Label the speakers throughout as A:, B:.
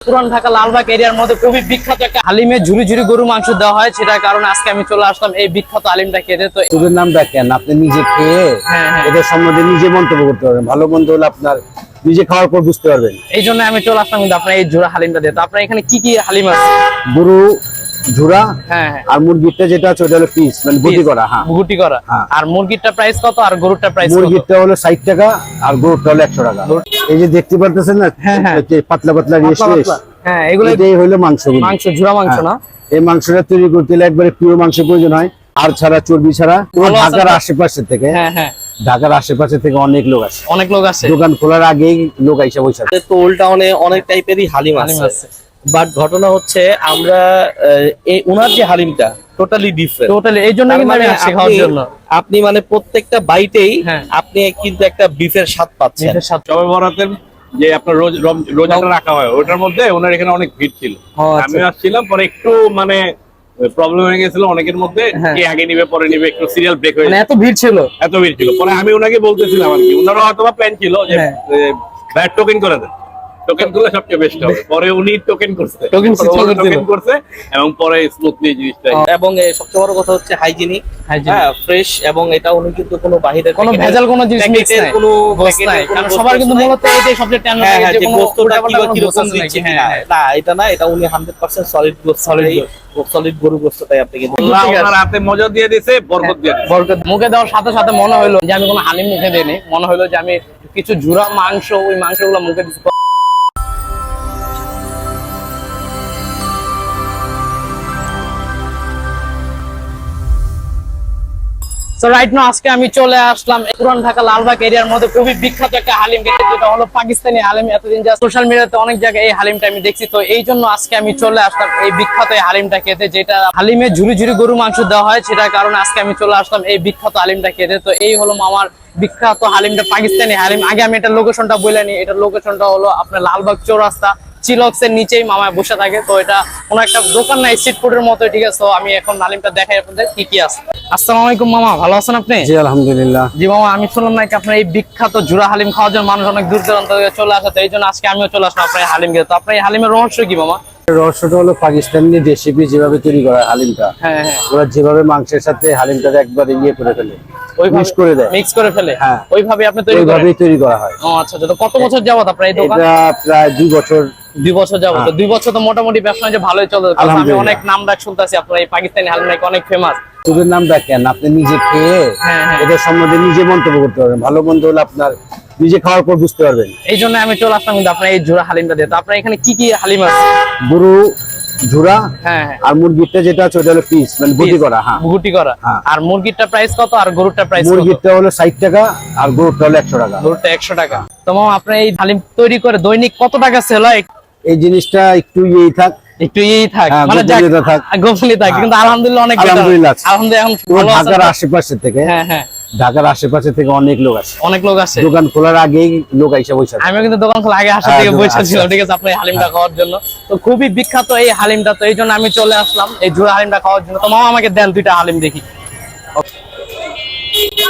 A: পুরান ঢাকা লালবাগ এরিয়ার মধ্যে খুবই বিখ্যাত একটা হালিমে ঝুড়ি ঝুড়ি গরু মাংস দেওয়া হয় সেটার কারণে আজকে আমি চলে আসলাম এই বিখ্যাত হালিমটা খেতে। তো
B: তোদের নাম কেন আপনি নিজে খেয়ে
A: হ্যাঁ, হ্যাঁ।
B: এদের সম্বন্ধে নিজে মন্তব্য করতে পারবেন। ভালো মন্দ হলে আপনার নিজে খাওয়ার পর বুঝতে পারবেন।
A: এই জন্য আমি চলে আসলাম কিন্তু আপনার এই ঝুরা হালিমটা দিয়ে। তো আপনার এখানে কি কি হালিম আছে?
B: গরু ঝুরা
A: হ্যাঁ হ্যাঁ।
B: আর মুরগিরটা যেটা আছে ওটা হলো পিস মানে গুটি করা হ্যাঁ।
A: গুটি করা।
B: হ্যাঁ।
A: আর মুরগিরটা প্রাইস কত? আর গরুরটা প্রাইস কত?
B: মুরগিরটা হলো ষাট টাকা আর গরুরটা হলো একশো টাকা। এই যে দেখতে পারতেছেন না
A: হ্যাঁ।
B: এই যে পাতলা পাতলা।
A: হ্যাঁ এগুলো
B: এটাই হলো মাংস
A: মাংস ঝুরা মাংস না?
B: এই মাংসটা তৈরি করতে হলে একবারে প্রিয় মাংস প্রয়োজন হয়। আর ছাড়া চর্বি ছাড়া ঢাকার? আশেপাশে থেকে
A: হ্যাঁ হ্যাঁ।
B: ঢাকার আশেপাশে থেকে অনেক লোক আসে।
A: অনেক লোক আছে
B: দোকান খোলার আগেই লোক আইসা বসে
C: তো ওল্ড টাউনে অনেক টাইপেরই হালিম আছে। বাট ঘটনা হচ্ছে আমরা আহ, এই উনার যে হালিমটা টোটালি ডিফারেন্ট
A: টোটালি এই জন্য কিন্তু আমি আসছি খাওয়ার জন্য।
C: আপনি মানে প্রত্যেকটা বাইটেই
A: হ্যাঁ।
C: আপনি কিন্তু একটা বিফের স্বাদ পাচ্ছেন।
A: এটার সাথে
D: সবে বরাতের যে আপনার রোজ রোজাটা রাখা হয় ওটার মধ্যে ওনার এখানে অনেক ভিড় ছিল।
A: আচ্ছা।
D: আমি আসছিলাম পরে একটু মানে প্রবলেম হয়ে গেছিল অনেকের মধ্যে
A: হ্যাঁ।
D: কে আগে নিবে পরে নিবে একটু সিরিয়াল ব্রেক হয়ে
A: মানে এত ভিড় ছিল।
D: এত ভিড় ছিল। পরে আমি ওনাকে বলতেছিলাম আর কি ওনারও হয়তো প্ল্যান ছিল যে। ব্যাট টোকেন করে দেন। টোকেন করলে সবচেয়ে বেস্ট হবে। পরে উনি টোকেন করছে।
A: System
D: টোকেন করছে এবং পরে স্মুথলি জিনিসটা
C: এবং সবচেয়ে বড় কথা হচ্ছে হাইজিনিক হ্যাঁ ফ্রেশ এবং এটা উনি কিন্তু কোনো
A: কোনো ভেজাল কোনো জিনিস মিক্স নাই।
C: কোনো
A: গোস্ত নাই। কারণ সবার কিন্তু মূলত এটাই সবচেয়ে টেন
C: হ্যাঁ হ্যাঁ যে গোস্তটা
A: কোনো
C: কীরকম
A: গোস্ত
C: দিচ্ছে
A: হ্যাঁ,
C: না এটা না এটা উনি 100% সলিড গোস্ত
A: Solid
C: সলিড গরু গোস্তটাই আপনি কিন্তু।
D: ওনার হাতে মজা দিয়ে দিছে বরকত দিয়ে
A: বরকত। মুখে দেওয়ার সাথে সাথে মনে হলো যে আমি কোনো হালিম মুখে দিইনি। মনে হলো যে আমি কিছু ঝুরা মাংস ওই মাংসগুলো মুখে দিচ্ছি না আমি চলে আসলাম পুরান ঢাকা লালবাগ এরিয়ার মধ্যে। খুবই বিখ্যাত একটা হালিম যেটা হলো পাকিস্তানি হালিম। এতদিন যা সোশ্যাল মিডিয়াতে অনেক জায়গায় এই হালিমটা আমি দেখছি। তো এই জন্য আজকে আমি চলে আসলাম এই বিখ্যাত হালিমটা খেতে, যেটা হালিমে ঝুরি ঝুরি গরু মাংস দেওয়া হয়। সেটার কারণে আজকে আমি চলে আসলাম এই বিখ্যাত হালিমটা খেতে। তো এই হলো আমার বিখ্যাত হালিমটা, পাকিস্তানি হালিম। আগে আমি এটা লোকেশনটা বলে নিই। এটার লোকেশনটা হলো আপনার লালবাগ চৌরাস্তা। চিলক্স এর নিচেই মামায় বসে থাকে। তো এটা কোনো একটা দোকান নাই স্ট্রিট ফুডের মতো ঠিক আছে? তো আমি এখন হালিমটা দেখাই আপনাদের কি কি আছে। আসসালামু আলাইকুম মামা ভালো আছেন আপনি?
B: জি আলহামদুলিল্লাহ।
A: জি মামা আমি শুনলাম নাকি আপনার এই বিখ্যাত জুরা হালিম খাওয়ার জন্য মানুষ অনেক দূর দূরান্ত থেকে চলে আসে তো এই জন্য আজকে আমিও চলে আসলাম আপনার হালিম খেতে। তো আপনার এই হালিমের রহস্য কি মামা?
B: রহস্যটা হলো পাকিস্তানি রেসিপি যেভাবে তৈরি করা হালিমটা
A: হ্যাঁ হ্যাঁ।
B: ওরা যেভাবে মাংসের সাথে হালিমটা একবারে ইয়ে করে ফেলে মিক্স করে দেয়।
A: মিক্স করে ফেলে?
B: হ্যাঁ।
A: ওইভাবে আপনি তৈরি
B: ওইভাবেই তৈরি করা হয়।
A: ও আচ্ছা আচ্ছা। তো কত বছর যাবত আপনার এই দোকান?
B: এটা প্রায় দুই বছর
A: দুই বছর যাবত। তো দুই বছর তো মোটামুটি ব্যবসা যে ভালোই চলে আমি অনেক নাম ডাক শুনতেছি আপনার এই পাকিস্তানি হালিম অনেক ফেমাস
B: নাম ডাকেন আপনি নিজে খেয়ে
A: হ্যাঁ, হ্যাঁ।
B: এদের সম্বন্ধে নিজে মন্তব্য করতে পারবেন। ভালো মন্দ হলে আপনার নিজে খাওয়ার পর বুঝতে পারবেন।
A: এই জন্য আমি চলে আসলাম কিন্তু আপনার এই জোড়া হালিমটা দিয়ে। তো আপনার এখানে কি কি হালিম আছে?
B: গরু ঝুরা
A: হ্যাঁ হ্যাঁ।
B: আর মুরগিরটা যেটা আছে ওটা হলো পিস মানে গুটি করা হ্যাঁ।
A: গুটি করা।
B: হ্যাঁ।
A: আর মুরগিরটা প্রাইস কত আর গরুরটা প্রাইস কত?
B: মুরগিরটা হলো ষাট টাকা আর গরুরটা হলো একশো টাকা।
A: গরুরটা একশো টাকা। তো মামা আপনার এই হালিম তৈরি করে দৈনিক কত টাকা সেল হয়?
B: এই জিনিসটা একটু ইয়েই থাক।
A: একটু ইয়েই থাক।
B: হ্যাঁ,
A: মানে
B: গোপনীয়তা থাক।
A: গোপনীয় থাক। কিন্তু আলহামদুলিল্লাহ অনেক
B: আলহামদুলিল্লাহ
A: আলহামদুলিল্লাহ
B: ঢাকার আশেপাশে থেকে?
A: হ্যাঁ হ্যাঁ।
B: ঢাকার আশেপাশে থেকে অনেক লোক আসে।
A: অনেক লোক আছে
B: দোকান খোলার আগেই লোক আইসা বসে।
A: আমিও কিন্তু দোকান খোলা আগে আসার
B: হ্যাঁ,
A: থেকে
B: দোকান-
A: বসেছিলাম
B: আচ্ছা।
A: ঠিক আছে? আপনার হালিমটা খাওয়ার জন্য। তো খুবই বিখ্যাত এই হালিমটা তো এই জন্য আমি চলে আসলাম এই জোড়া হালিমটা খাওয়ার জন্য। তো মামা আমাকে দেন দুইটা হালিম দেখি।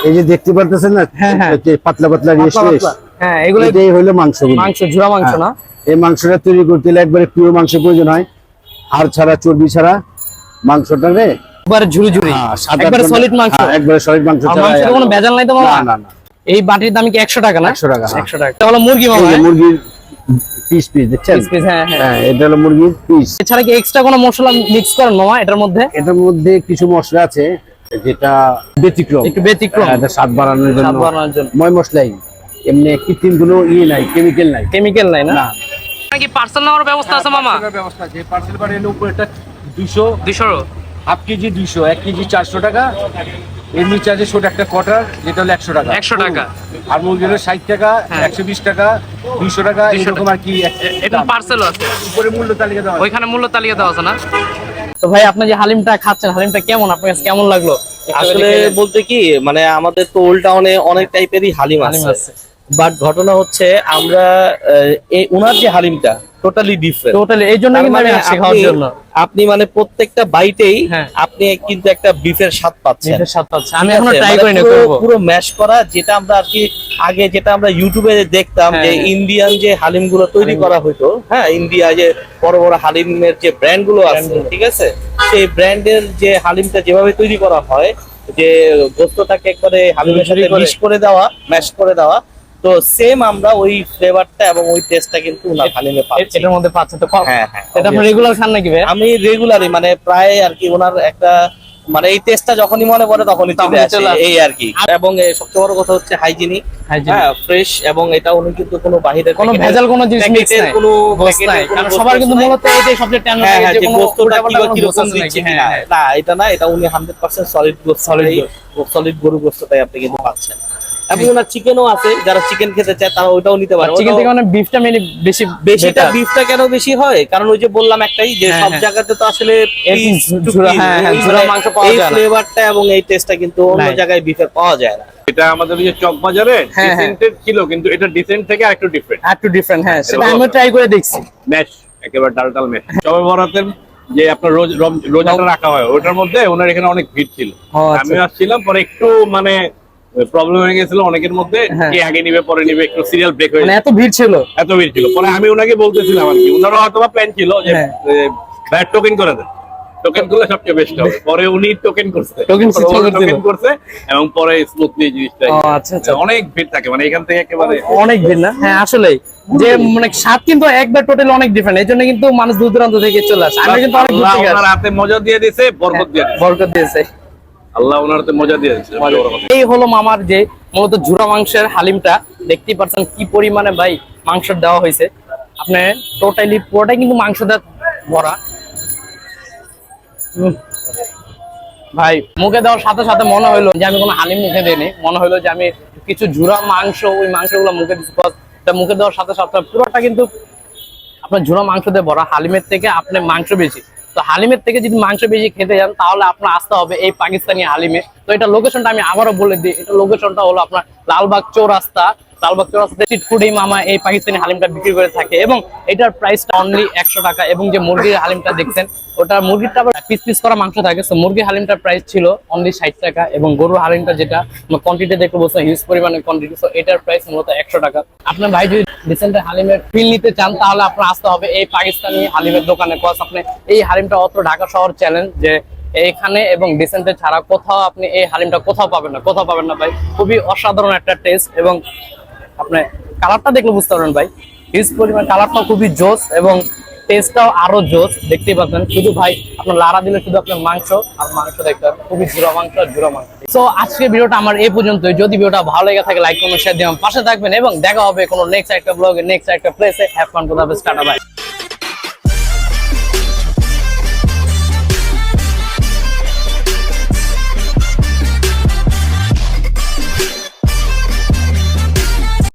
B: এই যে দেখতে পারতেছেন না?
A: হ্যাঁ, হ্যাঁ।
B: যে পাতলা পাতলা রেস
A: পাতলা পাতলা। হ্যাঁ এগুলো
B: এটাই হলো মাংস
A: মাংস ঝুরা মাংস না?
B: এই মাংসটা তৈরি করতে হলে একবারে প্রিয় মাংস প্রয়োজন হাড় ছাড়া চর্বি ছাড়া মাংসটা রে।
A: একবারে ঝুরি ঝুরি
B: সাত আট
A: একবারে সলিড মাংস।
B: একবারে সলিড মাংস
A: আর
B: ছাড়া
A: মাংসের কোনো ভেজাল নাই তো মামা
B: না না না।
A: এই বাটির দাম কি একশো টাকা না?
B: 100 টাকা।
A: একশো টাকা। এটা মুরগি মামা
B: মুরগির পিস পিস দেখছেন?
A: পিস পিস হ্যাঁ হ্যাঁ।
B: হ্যাঁ এটা হলো মুরগির পিস
A: এছাড়া কি এক্সট্রা কোনো মশলা মিক্স করেন মামা এটার মধ্যে?
B: এটার মধ্যে কিছু মশলা আছে যেটা ব্যতিক্রম।
A: একটু ব্যতিক্রম।
B: হ্যাঁ, এটা স্বাদ বাড়ানোর জন্য।
A: স্বাদ বাড়ানোর জন্য।
B: ময় মশলাই। এমনি কৃত্রিম কোনো ইয়ে নাই কেমিক্যাল নাই।
A: কেমিক্যাল নাই না?
B: না।
A: কি পার্সেল নেওয়ার ব্যবস্থা আছে মামা?
E: ব্যবস্থা আছে। পার্সেল বাড়ি এলে উপরেটা দুশো
A: দুশো
E: হাফ কেজি দুইশো এক কেজি চারশো টাকা। এর নিচে আছে ছোট একটা কটার যেটা হলো একশো টাকা।
A: একশো টাকা।
E: আর মুরগি হলো ষাট টাকা
A: হ্যাঁ।
E: একশো বিশ টাকা দুইশো টাকা এরকম আর কি
A: এটা পার্সেল আছে?
E: উপরে মূল্য তালিকা দেওয়া।
A: ওইখানে মূল্য তালিকা দেওয়া আছে না? তো ভাই আপনি যে হালিমটা খাচ্ছেন হালিমটা কেমন? আপনার কাছে কেমন লাগল?
C: আসলে বলতে কি মানে আমাদের তো ওল্ড টাউনে অনেক টাইপেরই হালিম আছে। বাট ঘটনা হচ্ছে আমরা এই উনার যে হালিমটা টোটালি ডিফারেন্ট
A: টোটালি এই জন্য কিন্তু আমি আসছি খাওয়ার জন্য
C: আপনি মানে প্রত্যেকটা বাইটেই
A: হ্যাঁ।
C: আপনি কিন্তু একটা বিফের স্বাদ পাচ্ছেন
A: নিজের স্বাদ পাচ্ছি। আমি
C: এখনও
A: ট্রাই
C: মানে
A: করিনি
C: পুরো- পুরো ম্যাশ করা যেটা আমরা আর কি আগে যেটা আমরা ইউটিউবে দেখতাম
A: হ্যাঁ,
C: যে। ইন্ডিয়ান যে হালিমগুলো তৈরি করা হতো হ্যাঁ ইন্ডিয়া যে বড় বড় হালিমের যে ব্র্যান্ডগুলো আছে ঠিক আছে সেই ব্র্যান্ডের যে হালিমটা যেভাবে তৈরি করা হয় যে গোস্তটাকে একবারে হালিমের সাথে
A: করে।
C: মিক্স করে দেওয়া ম্যাশ করে দেওয়া তো সেম আমরা ওই ফ্লেভারটা এবং ওই টেস্টটা কিন্তু উনার হালিমে
A: এ-
C: পাচ্ছি
A: এটার মধ্যে পাচ্ছে তো?
C: হ্যাঁ হ্যাঁ
A: এটা আপনি রেগুলার খান নাকি ভাই?
C: আমি রেগুলারই মানে প্রায় আর কি ওনার একটা মানে এই টেস্টটা যখনই মনে পড়ে তখনই চলে আসে এই আর কি। এবং সবচেয়ে বড় কথা হচ্ছে হাইজিনিক হ্যাঁ ফ্রেশ এবং এটা উনি কিন্তু কোনো বাহিরের
A: কোনো ভেজাল কোনো জিনিস মিক্স নাই।
C: কোনো
A: গোস্ত নাই। কারণ সবার কিন্তু
C: নাই।
A: মূলত এটাই সবচেয়ে
C: হ্যাঁ হ্যাঁ
A: যে কোনো
C: গোস্তটা কিবা
A: কোনো
C: দিচ্ছে। কিনা।
A: হ্যাঁ।
C: না এটা না এটা উনি হান্ড্রেড পার্সেন্ট সলিড গোস্ত।
A: Solid
C: সলিড গরু গোস্তটাই আপনি কিন্তু পাচ্ছেন। এবং ওনার চিকেনও আছে যারা চিকেন খেতে চায় তারা ওইটাও নিতে পারে
A: চিকেন থেকে মানে বিফটা মেনলি বেশি
C: বেশিটা। বিফটা কেন বেশি হয় কারণ ওই যে বললাম একটাই যে
A: হ্যাঁ,
C: সব
A: হ্যাঁ।
C: জায়গাতে তো আসলে
A: হ্যাঁ, হ্যাঁ,
C: এই
A: ঝুরা
C: মানে
A: মাংস পাওয়া যায় না।
C: ফ্লেভারটা এবং এই টেস্টটা কিন্তু অন্য। জায়গায় বিফের পাওয়া যায় না
D: এটা আমাদের যে চক বাজারে। ডিসেন্টেড ছিল কিন্তু এটা ডিসেন্ট থেকে আরেকটু ডিফারেন্ট
A: একটু ডিফারেন্ট হ্যাঁ সেটা আমি ট্রাই করে দেখছি
D: ম্যাশ একেবারে ডাল ডাল ম্যাশ সবে বরাতের যে আপনার রোজ রোজাটা রাখা হয় ওটার মধ্যে ওনার এখানে অনেক ভিড় ছিল
A: আচ্ছা।
D: আমি আসছিলাম পরে একটু মানে প্রবলেম হয়ে গেছিল অনেকের মধ্যে
A: হ্যাঁ।
D: কে আগে নিবে পরে নিবে একটু সিরিয়াল ব্রেক হয়ে
A: মানে এত ভিড় ছিল।
D: এত ভিড় ছিল। পরে আমি ওনাকে বলতেছিলাম আর কি হয়তো প্ল্যান ছিল যে। ব্যাট টোকেন করে দেন। টোকেন করলে সবচেয়ে বেস্ট হবে। পরে উনি টোকেন করছে।
A: Token system করে দিল।
D: টোকেন করছে এবং পরে স্মুথলি জিনিসটা
A: ও, আচ্ছা, আচ্ছা।
D: অনেক ভিড় থাকে মানে এখান থেকে একেবারে
A: অনেক ভিড় না? হ্যাঁ আসলেই। যে মানে স্বাদ কিন্তু একবার টোটাল অনেক ডিফারেন্ট এই জন্য কিন্তু মানুষ দূর দূরান্ত থেকে চলে আসে। কিন্তু অনেক
D: হাতে মজা দিয়ে দিয়েছে বরকত দিয়ে
A: বরকত দিয়েছে।
D: আল্লাহ ওনার হাতে মজা দিয়ে দিছে বড় কথা।
A: এই হলো মামার যে মূলত মাংসের হালিমটা। কি ভাই মাংস দেওয়া হয়েছে। টোটালি পুরোটাই কিন্তু মাংস দিয়ে ভরা। ভাই, মুখে দেওয়ার সাথে সাথে মনে হলো যে আমি কোনো হালিম মুখে দিইনি। মনে হলো যে আমি কিছু ঝুরা মাংস, ওই মাংসগুলো মুখে দিচ্ছি মুখে দেওয়ার সাথে সাথে পুরোটা কিন্তু আপনার ঝুরা মাংস দিয়ে ভরা। হালিমের থেকে আপনার মাংস বেশি। তো হালিমের থেকে যদি মাংস বেশি খেতে যান, তাহলে আপনার আসতে হবে এই পাকিস্তানি হালিমে। তো এটা লোকেশনটা আমি আবারও বলে দিই। এটা লোকেশনটা হলো আপনার লালবাগ চৌরাস্তা। লালবাগ চৌরাস্তাতে স্ট্রিট ফুডেই মামা এই পাকিস্তানি হালিমটা বিক্রি করে থাকে এবং এটার প্রাইসটা অনলি একশো টাকা এবং যে মুরগির হালিমটা দেখছেন, ওটা মুরগিরটা পিস পিস করা মাংস থাকে মুরগির হালিমটার প্রাইস ছিল অনলি ষাট টাকা এবং গরুর হালিমটা যেটা কোয়ান্টিটি বলছে হিউজ কোয়ান্টিটি তো এটার প্রাইস মূলত একশো টাকা। আপনার ভাই যদি হালিমের ফিল নিতে চান, তাহলে আপনার আসতে হবে এই পাকিস্তানি হালিমের দোকানে কজ আপনি এই হালিমটা অত ঢাকা শহর চ্যালেঞ্জ যে এইখানে এবং ডিসেন্টে ছাড়া কোথাও আপনি এই হালিমটা কোথাও পাবেন না, কোথাও পাবেন না ভাই। খুবই অসাধারণ একটা টেস্ট এবং আপনার কালারটা দেখলে বুঝতে পারবেন ভাই। হিউজ পরিমাণ কালারটাও খুবই জোস এবং টেস্টটাও আরও জোস, দেখতেই পাচ্ছেন। শুধু ভাই, আপনার লাড়া দিলে শুধু আপনার মাংস আর মাংস দেখতে খুবই জোড়া মাংস আর জোড়া মাংস। সো আজকে ভিডিওটা আমার এই পর্যন্ত যদি ভিডিওটা ভালো লেগে থাকে লাইক কমেন্ট শেয়ার দিয়ে পাশে থাকবেন এবং দেখা হবে কোনো নেক্সট একটা ব্লগে নেক্সট একটা প্লেসে হ্যাভ ফান কোথাও টাটা বাই